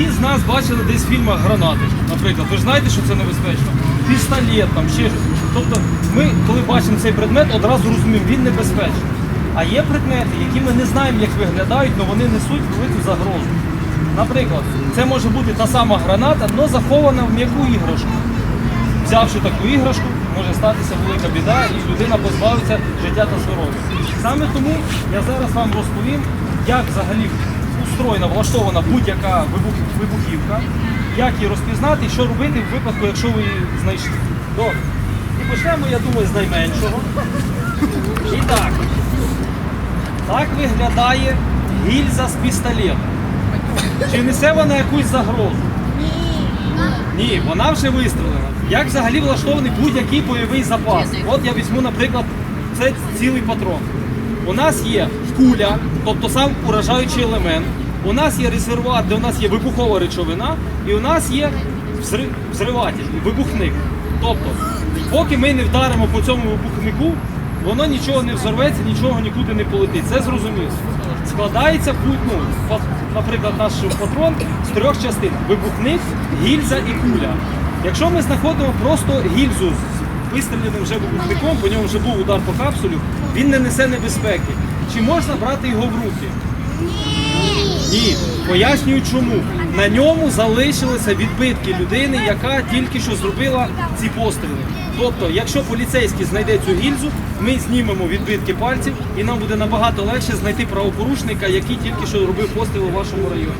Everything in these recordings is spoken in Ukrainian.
Всі з нас бачили десь в фільмах гранати. Наприклад, ви ж знаєте, що це небезпечно. Пістолет, там ще щось. Тобто ми, коли бачимо цей предмет, одразу розуміємо, він небезпечний. А є предмети, які ми не знаємо, як виглядають, але вони несуть велику загрозу. Наприклад, це може бути та сама граната, але захована в м'яку іграшку. Взявши таку іграшку, може статися велика біда і людина позбавиться життя та здоров'я. Саме тому я зараз вам розповім, як взагалі устроєна, влаштована будь-яка вибухівка, як її розпізнати що робити в випадку, якщо ви її знайшли. Добре. І почнемо, я думаю, з найменшого. І так. Так виглядає гільза з пістолетом. Чи несе вона якусь загрозу? Ні, вона вже вистрілена. Як взагалі влаштований будь-який бойовий запас? От я візьму, наприклад, це цілий патрон. У нас є куля, тобто сам уражаючий елемент. У нас є резервуар, де у нас є вибухова речовина, і у нас є взри- взриватель, вибухник. Тобто, поки ми не вдаримо по цьому вибухнику, воно нічого не взорветься, нічого нікуди не полетить. Це зрозуміло. Складається ну, наприклад, наш патрон з трьох частин: вибухник, гільза і куля. Якщо ми знаходимо просто гільзу з вистріляним вже вибухником, по ньому вже був удар по капсулю, він не несе небезпеки. Чи можна брати його в руки? Ні, пояснюю чому. На ньому залишилися відбитки людини, яка тільки що зробила ці постріли. Тобто, якщо поліцейський знайде цю гільзу, ми знімемо відбитки пальців і нам буде набагато легше знайти правопорушника, який тільки що робив постріл у вашому районі.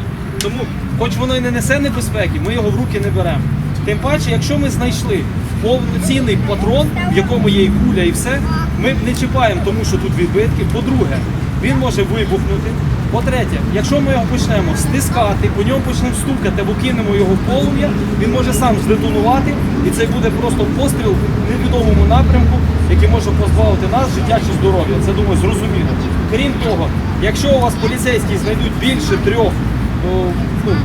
Тому, хоч воно і не несе небезпеки, ми його в руки не беремо. Тим паче, якщо ми знайшли повноцінний патрон, в якому є і куля, і все, ми не чіпаємо, тому що тут відбитки. По-друге, він може вибухнути. По-третє, якщо ми його почнемо стискати, по ньому почнемо стукати або кинемо його в полум'я, він може сам здетонувати, і це буде просто постріл в невідомому напрямку, який може позбавити нас життя чи здоров'я. Це думаю, зрозуміло. Крім того, якщо у вас поліцейські знайдуть більше трьох ну,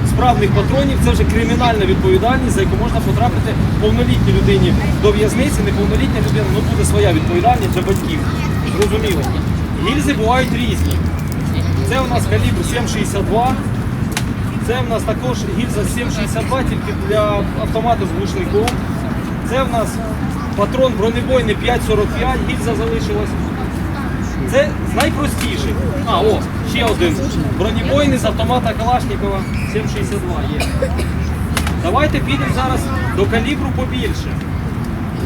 справних патронів, це вже кримінальна відповідальність, за яку можна потрапити повнолітній людині до в'язниці, неповнолітня людина, ну буде своя відповідальність для батьків. Зрозуміло. Гільзи бувають різні. Це у нас калібр 7,62. Це в нас також гільза 7,62, тільки для автомату з глушником. Це в нас патрон бронебойний 5,45, гільза залишилась. Це з найпростіших. А, о, ще один. Бронебойний з автомата Калашникова 7,62 є. Давайте підемо зараз до калібру побільше.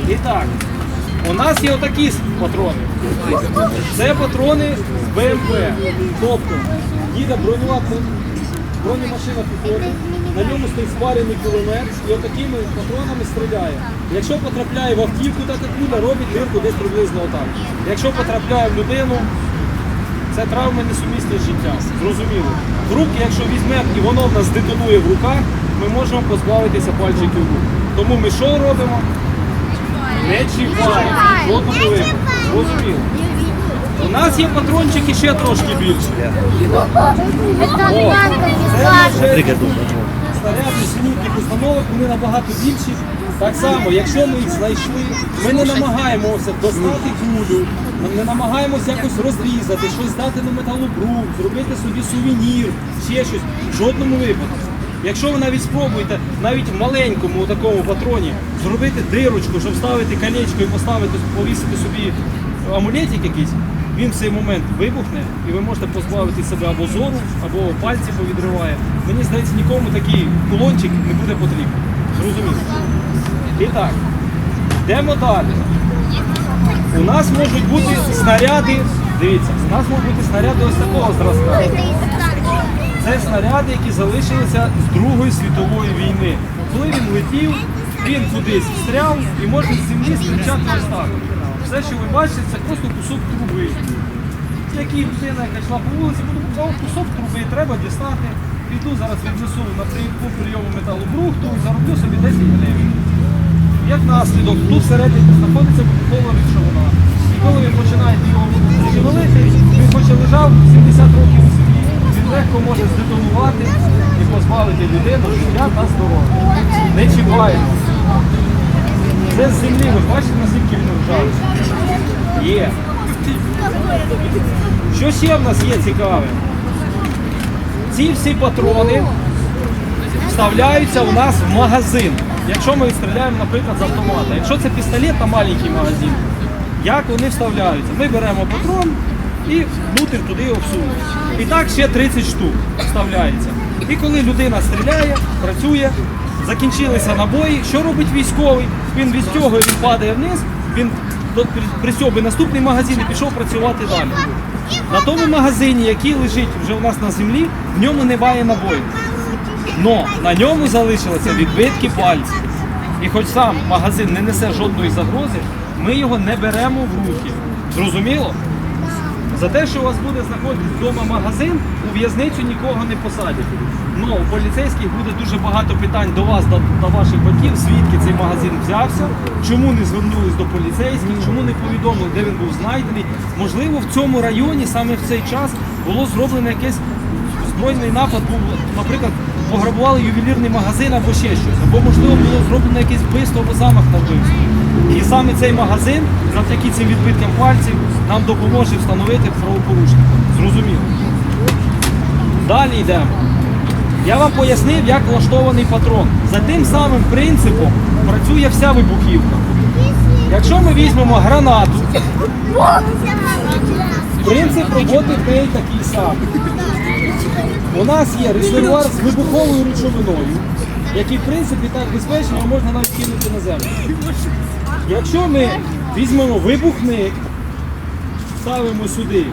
І так, у нас є отакі патрони. Це патрони з БМП. Тобто їде броньова бронемашина піхоти, на ньому стоїть спарений кулемет і отакими патронами стріляє. Якщо потрапляє в автівку, така куля робить дирку десь приблизно отак. Якщо потрапляє в людину, це травми несумісні з життям. Зрозуміло. В руки, якщо візьмемо і воно в нас детонує в руках, ми можемо позбавитися пальчиків рук. Тому ми що робимо? Не чіпаємо. Зрозуміло. У нас є патрончики ще трошки більші. О, це вже установок, вони набагато більші. Так само, якщо ми їх знайшли, ми не намагаємося достати кулю, не намагаємося якось розрізати, щось дати на металобрук, зробити собі сувенір, ще щось. В жодному випадку. Якщо ви навіть спробуєте навіть в маленькому такому патроні зробити дирочку, щоб ставити колечко і поставити, повісити собі амулетик якийсь, він в цей момент вибухне і ви можете позбавити себе або зору, або пальці повідриває. Мені здається, нікому такий кулончик не буде потрібен. Зрозуміло. І так, йдемо далі. У нас можуть бути снаряди. Дивіться, у нас можуть бути снаряди ось такого зразка. Це снаряди, які залишилися з Другої світової війни. Коли він летів, він кудись встряв і може з землі стрічати ось так. Все, що ви бачите, це просто кусок труби. Який людина, яка йшла по вулиці, подумав, кусок труби треба дістати. Піду зараз віднесу на по прийому металобрухту і зароблю собі 10 гривень. Як наслідок, тут всередині знаходиться вибухова речовина. І коли ви починаєте його шевелити, він хоч і лежав 70 років у землі, він легко може здетонувати і позбавити людину життя та здоров'я. Не чіпаємо. Це з землі, ви бачите, наскільки він ржавий? Є. Що ще в нас є цікаве? Ці всі патрони вставляються у нас в магазин. Якщо ми стріляємо, наприклад, з автомата. Якщо це пістолет, то маленький магазин. Як вони вставляються? Ми беремо патрон і внутрь туди його всунемо. І так ще 30 штук вставляється. І коли людина стріляє, працює, закінчилися набої, що робить військовий? Він відстягує, він падає вниз, він до- наступний магазин і пішов працювати далі. На тому магазині, який лежить вже у нас на землі, в ньому немає набоїв. Но на ньому залишилися відбитки пальців. І хоч сам магазин не несе жодної загрози, ми його не беремо в руки. Зрозуміло? За те, що у вас буде знаходитись вдома магазин, у в'язницю нікого не посадять. Ну, у поліцейських буде дуже багато питань до вас, до, до ваших батьків, звідки цей магазин взявся, чому не звернулись до поліцейських, чому не повідомили, де він був знайдений. Можливо, в цьому районі саме в цей час було зроблено якесь збройний напад, був, наприклад, пограбували ювелірний магазин або ще щось, або можливо було зроблено якесь вбивство або замах на вбивство. І саме цей магазин, завдяки цим відбиткам пальців, нам допоможе встановити правопорушника. Зрозуміло. Далі йдемо. Я вам пояснив, як влаштований патрон. За тим самим принципом працює вся вибухівка. Якщо ми візьмемо гранату, принцип роботи в такий самий. У нас є резервуар з вибуховою речовиною, який в принципі так безпечно, можна навіть кинути на землю. Якщо ми візьмемо вибухник, ставимо сюди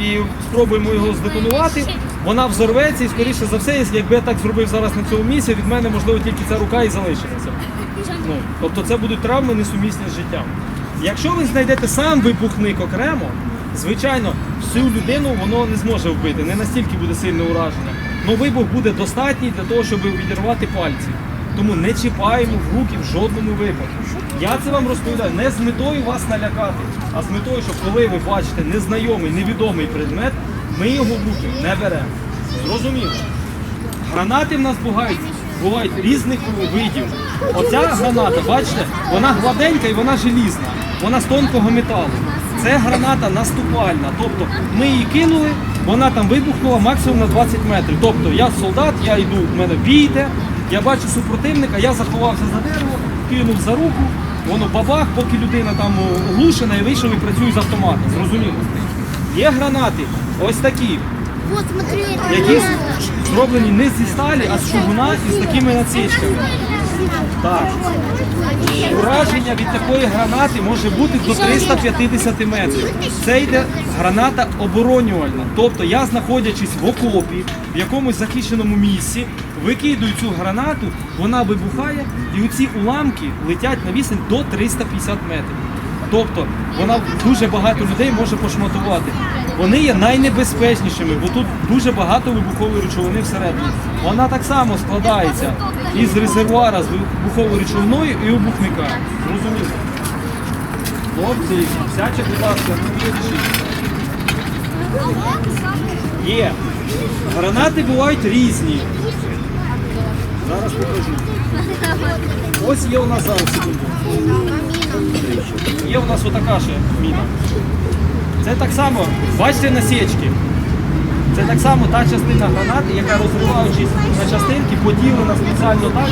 і спробуємо його здетонувати, вона взорветься і, скоріше за все, якби я так зробив зараз на цьому місці, від мене можливо тільки ця рука і залишилася. Ну, тобто це будуть травми несумісні з життям. Якщо ви знайдете сам вибухник окремо, звичайно, всю людину воно не зможе вбити, не настільки буде сильне ураження. Але вибух буде достатній для того, щоб відірвати пальці. Тому не чіпаємо в руки в жодному випадку. Я це вам розповідаю не з метою вас налякати, а з метою, щоб коли ви бачите незнайомий, невідомий предмет, ми його в руки не беремо. Зрозуміло? Гранати в нас бувають, бувають різних видів. Оця граната, бачите, вона гладенька і вона желізна, вона з тонкого металу. Це граната наступальна. Тобто ми її кинули, вона там вибухнула максимум на 20 метрів. Тобто я солдат, я йду, в мене бій йде, я бачу супротивника, я заховався за дерево, кинув за руку, воно бабах, поки людина там оглушена і вийшов і працює з автоматом. Зрозуміло. Є гранати, ось такі Вот, смотри, які зроблені не зі сталі, а з чугуна і з такими насічками. Так. Ураження від такої гранати може бути до 350 метрів. Це йде граната оборонювальна. Тобто я, знаходячись в окопі, в якомусь захищеному місці, викидую цю гранату, вона вибухає, і оці уламки летять на відстань до 350 метрів. Тобто вона дуже багато людей може пошматувати. Вони є найнебезпечнішими, бо тут дуже багато вибухової речовини всередині. Вона так само складається із резервуара з вибуховою речовиною і вибухника. Зрозуміло? Хлопці, сядьте, будь ласка, не. Є. Гранати бувають різні. Зараз покажу. Ось є у нас зараз секунду. Є у нас отака ще міна. Це так само, бачите насічки. Це так само та частина гранати, яка розриваючись на частинки, поділена спеціально так,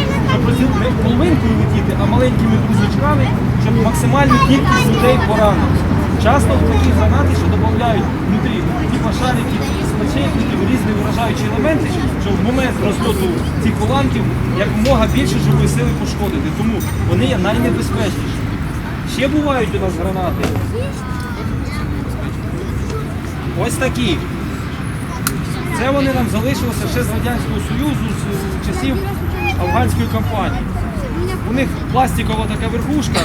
щоб не половинкою летіти, а маленькими друзочками, щоб максимальну кількість людей поранити. Часто в такі гранати ще додають внутрі типа шариків, спочатників, різні вражаючі елементи, щоб в момент розльоту цих уламків якомога більше живої сили пошкодити. Тому вони є найнебезпечніші. Ще бувають у нас гранати. Ось такі. Це вони нам залишилися ще з Радянського Союзу, з часів афганської кампанії. У них пластикова така верхушка.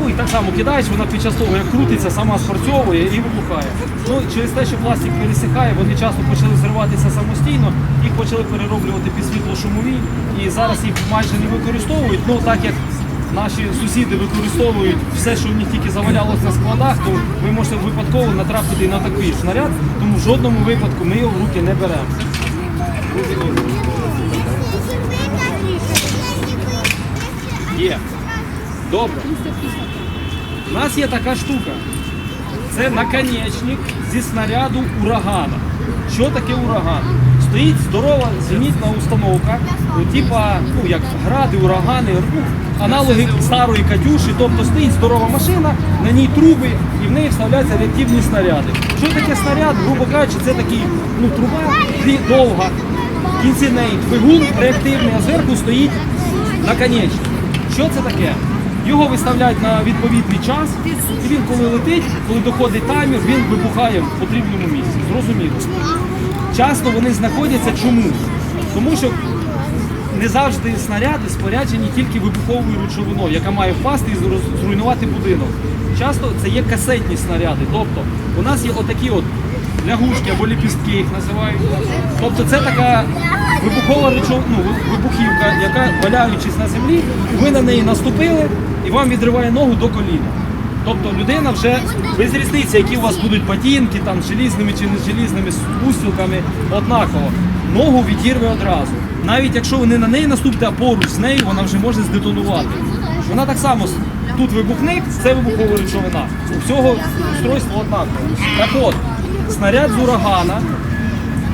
Ну і так само кидаєш, вона під час того, як крутиться, сама спрацьовує і вибухає. Ну, через те, що пластик пересихає, вони часто почали зриватися самостійно, їх почали перероблювати під світло-шумові, і зараз їх майже не використовують. Ну так як наші сусіди використовують все, що в них тільки завалялося на складах, то ви можете випадково натрапити на такий снаряд, тому в жодному випадку ми його в руки не беремо. Є. Добре. У нас є така штука. Це наконечник зі снаряду урагана. Що таке ураган? стоїть здорова зенітна установка, ну, ну як гради, урагани, аналоги старої Катюші, тобто стоїть здорова машина, на ній труби і в неї вставляються реактивні снаряди. Що таке снаряд? Грубо кажучи, це такий ну, труба довга, в кінці неї двигун реактивний, а зверху стоїть наконечник. Що це таке? Його виставляють на відповідний час, і він коли летить, коли доходить таймер, він вибухає в потрібному місці. Зрозуміло. Часто вони знаходяться чому? Тому що не завжди снаряди споряджені тільки вибуховою речовиною, яка має впасти і зруйнувати будинок. Часто це є касетні снаряди. Тобто у нас є отакі от лягушки або ліпістки їх називають. Тобто це така вибухова речов... ну, вибухівка, яка валяючись на землі, ви на неї наступили і вам відриває ногу до коліна. Тобто людина вже без різниці, які у вас будуть ботинки, там желізними чи не желізними з однаково. Ногу відірве одразу. Навіть якщо ви не на неї наступите, а поруч з нею, вона вже може здетонувати. Вона так само тут вибухник, це вибухова речовина. У всього устройство однакове. Так от, снаряд з урагана,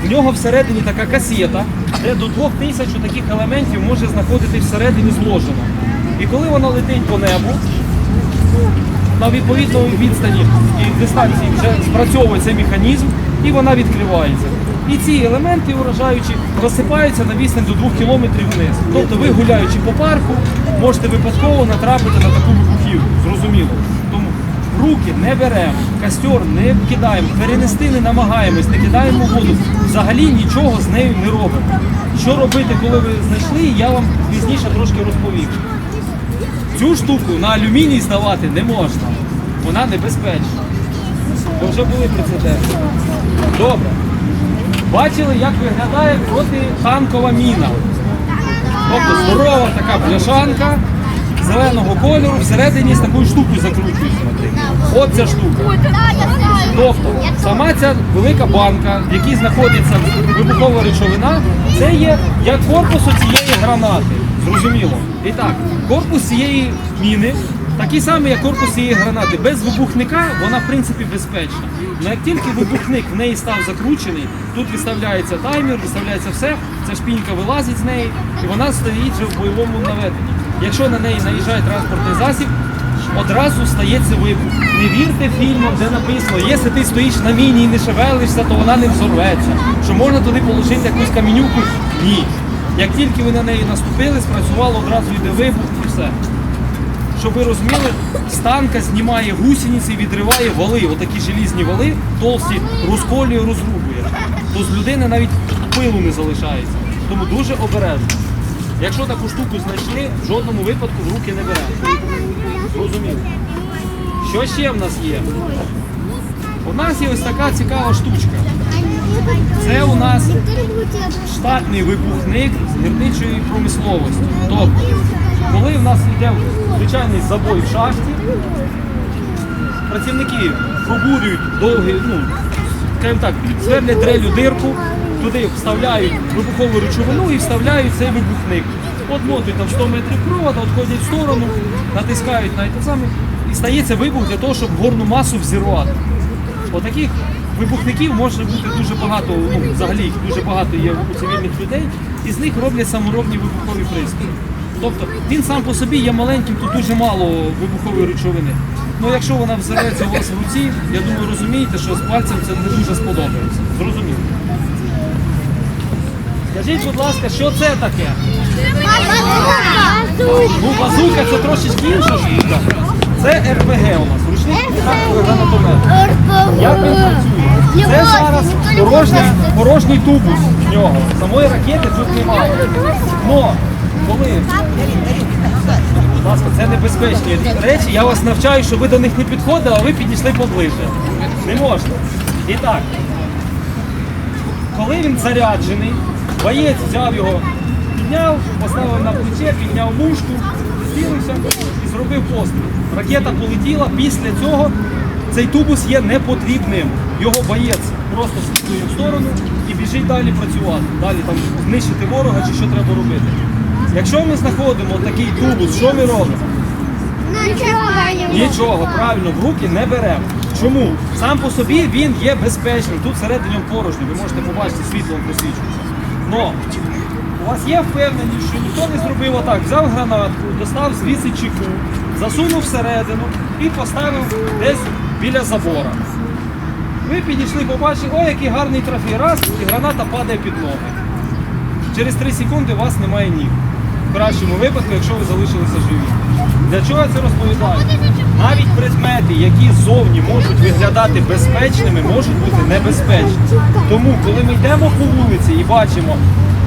в нього всередині така касета, де до 2000 таких елементів може знаходитись всередині зложено. І коли вона летить по небу, на відповідної відстані і дистанції вже спрацьовує цей механізм і вона відкривається. І ці елементи уражаючі розсипаються на відстань до 2 кілометрів вниз. Тобто ви гуляючи по парку, можете випадково натрапити на таку вибухівку. Зрозуміло. Тому руки не беремо, костер не кидаємо, перенести не намагаємось, не кидаємо воду. Взагалі нічого з нею не робимо. Що робити, коли ви знайшли, я вам пізніше трошки розповім. Цю штуку на алюміній здавати не можна. Вона небезпечна. Бо вже були прецеденти. Добре. Бачили, як виглядає протитанкова міна. Тобто здорова така бляшанка зеленого кольору, всередині з такою штукою закручується. От ця штука. Тобто сама ця велика банка, в якій знаходиться вибухова речовина, це є як корпус цієї гранати. Зрозуміло. І так, корпус цієї міни такий самий, як корпус цієї гранати. Без вибухника вона в принципі безпечна. Але як тільки вибухник в неї став закручений, тут виставляється таймер, виставляється все, ця шпінька вилазить з неї і вона стоїть вже в бойовому наведенні. Якщо на неї наїжджає транспортний засіб, одразу стається вибух. Не вірте фільмам, де написано, якщо ти стоїш на міні і не шевелишся, то вона не взорветься. Що можна туди положити якусь камінюку? Ні. Як тільки ви на неї наступили, спрацювало, одразу йде вибух і все. Щоб ви розуміли, з танка знімає гусениці, відриває вали, отакі желізні вали, толсті, розколює, розрубує. То з людини навіть пилу не залишається. Тому дуже обережно. Якщо таку штуку знайшли, в жодному випадку в руки не беремо. Зрозуміло. Що ще в нас є? У нас є ось така цікава штучка. Це у нас штатний вибухник з гірничої промисловості. Тобто, коли в нас йде звичайний забой в шахті, працівники пробурюють довгий, ну, скажімо так, сверлять дрелю дирку, туди вставляють вибухову речовину і вставляють цей вибухник. От мотують там 100 метрів провода, відходять в сторону, натискають на те саме, і стається вибух для того, щоб горну масу взірвати. Отаких вибухників може бути дуже багато, ну взагалі їх дуже багато є у цивільних людей, і з них роблять саморобні вибухові пристрої. Тобто він сам по собі є маленьким, тут дуже мало вибухової речовини. Ну якщо вона взорветься у вас в руці, я думаю, розумієте, що з пальцем це не дуже сподобається. Зрозуміло. Скажіть, будь ласка, що це таке? Ну, базука це трошечки інша штука. Це РПГ у нас, ручний гранатомет. Як він працює? Це зараз порожній, порожній тубус в нього. Самої ракети тут немає. Но коли будь ласка, це небезпечні речі, я вас навчаю, щоб ви до них не підходили, а ви підійшли поближче. Не можна. І так, коли він заряджений, боєць взяв його, підняв, поставив на плече, підняв мушку, цілився і зробив постріл. Ракета полетіла, після цього цей тубус є непотрібним. Його боєць просто скидує в сторону і біжить далі працювати. Далі там знищити ворога чи що треба робити. Якщо ми знаходимо такий тубус, що ми робимо? Нічого, правильно, в руки не беремо. Чому? Сам по собі він є безпечним. Тут всередині порожньо, ви можете побачити світлом просвічується. Но у вас є впевненість, що ніхто не зробив отак, взяв гранатку, достав звідси чеку, засунув всередину і поставив десь біля забора. Ви підійшли, побачили, ой, який гарний трофей, раз, і граната падає під ноги. Через 3 секунди у вас немає ніг. Кращому випадку, якщо ви залишилися живі. Для чого я це розповідаю? Навіть предмети, які ззовні можуть виглядати безпечними, можуть бути небезпечні. Тому, коли ми йдемо по вулиці і бачимо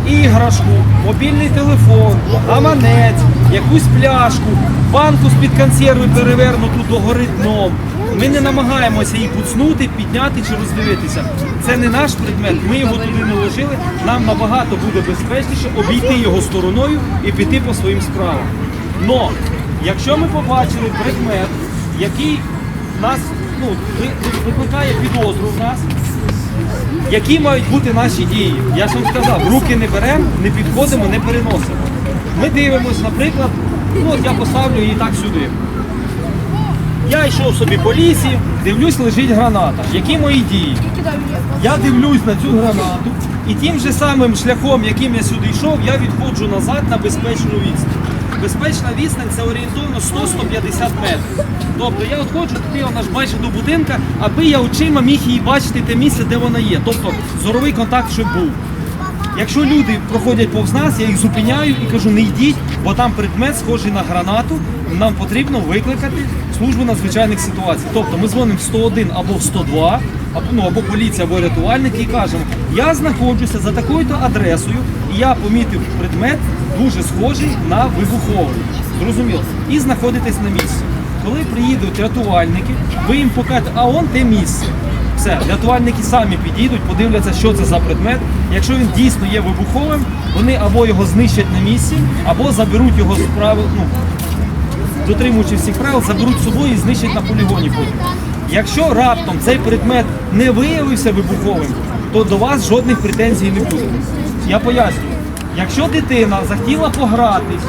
іграшку, мобільний телефон, гаманець, якусь пляшку, банку з-під консерви перевернуту догори дном, ми не намагаємося її буцнути, підняти чи роздивитися. Це не наш предмет, ми його туди не ложили. Нам набагато буде безпечніше обійти його стороною і піти по своїм справам. Но якщо ми побачили предмет, який нас ну, ви- ви- викликає підозру в нас, які мають бути наші дії? Я ж вам сказав, руки не беремо, не підходимо, не переносимо. Ми дивимося, наприклад, ну от я поставлю її так сюди. Я йшов собі по лісі, дивлюсь, лежить граната. Які мої дії? Я дивлюсь на цю гранату і тим же самим шляхом, яким я сюди йшов, я відходжу назад на безпечну відстань. Безпечна відстань це орієнтовно 100-150 метрів. Тобто я відходжу туди вона ж майже до будинка, аби я очима міг її бачити те місце, де вона є. Тобто зоровий контакт щоб був. Якщо люди проходять повз нас, я їх зупиняю і кажу, не йдіть, бо там предмет схожий на гранату. Нам потрібно викликати службу надзвичайних ситуацій. Тобто ми дзвонимо в 101 або в 102, або, ну, або поліція, або рятувальники і кажемо, я знаходжуся за такою-то адресою, і я помітив предмет дуже схожий на вибуховий. Зрозуміло. І знаходитесь на місці. Коли приїдуть рятувальники, ви їм покажете, а он те місце. Все, рятувальники самі підійдуть, подивляться, що це за предмет. Якщо він дійсно є вибуховим, вони або його знищать на місці, або заберуть його з правил, ну, дотримуючи всіх правил, заберуть з собою і знищать на полігоні. Якщо раптом цей предмет не виявився вибуховим, то до вас жодних претензій не буде. Я пояснюю. Якщо дитина захотіла погратись,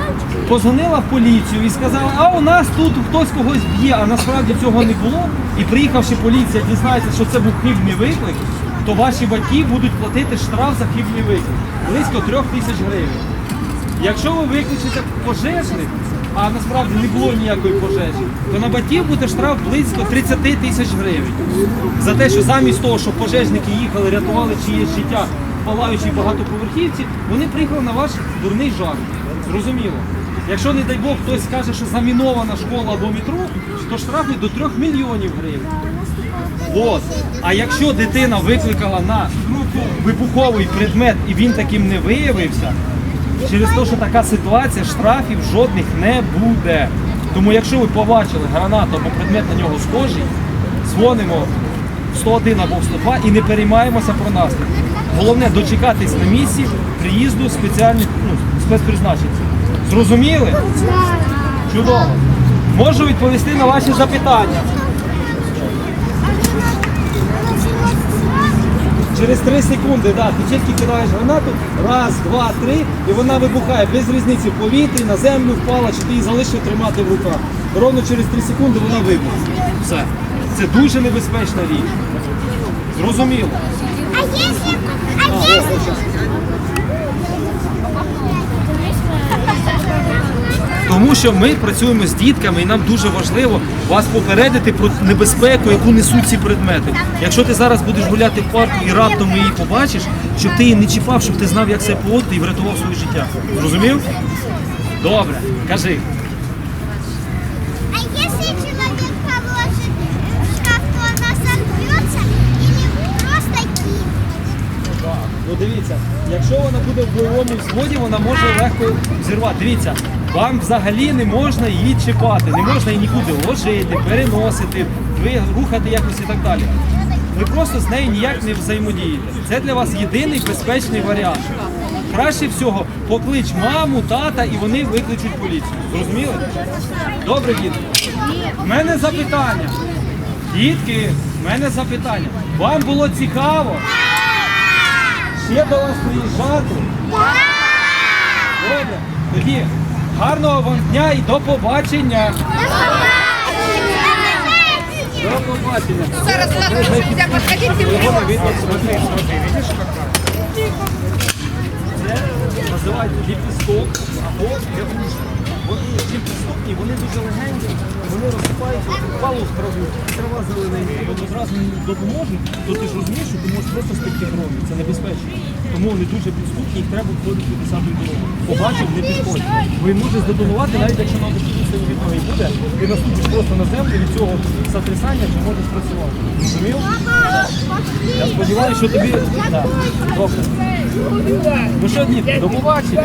позвонила в поліцію і сказала, а у нас тут хтось когось б'є, а насправді цього не було, і приїхавши поліція, дізнається, що це був хибний виклик, то ваші батьки будуть платити штраф за хибний виклик близько трьох тисяч гривень. Якщо ви викличете пожежник, а насправді не було ніякої пожежі, то на батьків буде штраф близько 30 тисяч гривень. За те, що замість того, щоб пожежники їхали, рятували чиєсь життя в багатоповерхівці, вони приїхали на ваш дурний жарт. Зрозуміло. Якщо, не дай Бог, хтось скаже, що замінована школа або метро, то штрафи до 3 мільйонів гривень. От. А якщо дитина викликала на вибуховий предмет і він таким не виявився, через те, що така ситуація, штрафів жодних не буде. Тому якщо ви побачили гранату або предмет на нього схожий, дзвонимо в 101 або в 102 і не переймаємося про наслідки. Головне дочекатись на місці приїзду спеціальних ну, спецпризначенців. Зрозуміли? Чудово. Можу відповісти на ваші запитання. Через 3 секунди, да, ти тільки кидаєш гранату, раз, два, три, і вона вибухає без різниці в повітрі, на землю впала, чи ти її залишив тримати в руках. Ровно через 3 секунди вона вибухне. Все. Це дуже небезпечна річ. Зрозуміло. А якщо... А если... Тому що ми працюємо з дітками, і нам дуже важливо вас попередити про небезпеку, яку несуть ці предмети. Якщо ти зараз будеш гуляти в парку і раптом її побачиш, щоб ти її не чіпав, щоб ти знав, як себе поводити і врятував своє життя. Зрозумів? Добре, кажи. Ну дивіться, якщо вона буде в бойовому взводі, вона може легко зірвати. Дивіться, вам взагалі не можна її чіпати, не можна її нікуди ложити, переносити, рухати якось і так далі. Ви просто з нею ніяк не взаємодієте. Це для вас єдиний безпечний варіант. Краще всього поклич маму, тата і вони викличуть поліцію. Зрозуміли? Добре, дітки. В мене запитання. Дітки, в мене запитання. Вам було цікаво? Ще до вас приїжджати? Добре. Тоді гарного вам дня і до побачення. До побачення. Зараз ладно, нельзя? Це називається ліпісток або лягушка. Вони ліпістокні, вони дуже легенькі, вони розсипаються, впало в траву, трава зелененька, вони одразу допоможуть, то ти ж розумієш, що ти можеш просто спекти кров'ю, це небезпечно. Тому вони дуже підступні, їх треба входити до самої дороги. Побачив, не підходь. Бо він може здетонувати, навіть якщо нам такі сильні від ноги буде, ти наступиш просто на землю від цього сотрясання, чи можеш працювати. Розумів? Я сподіваюся, що тобі. Так, добре. Ну що, дітки, до побачення.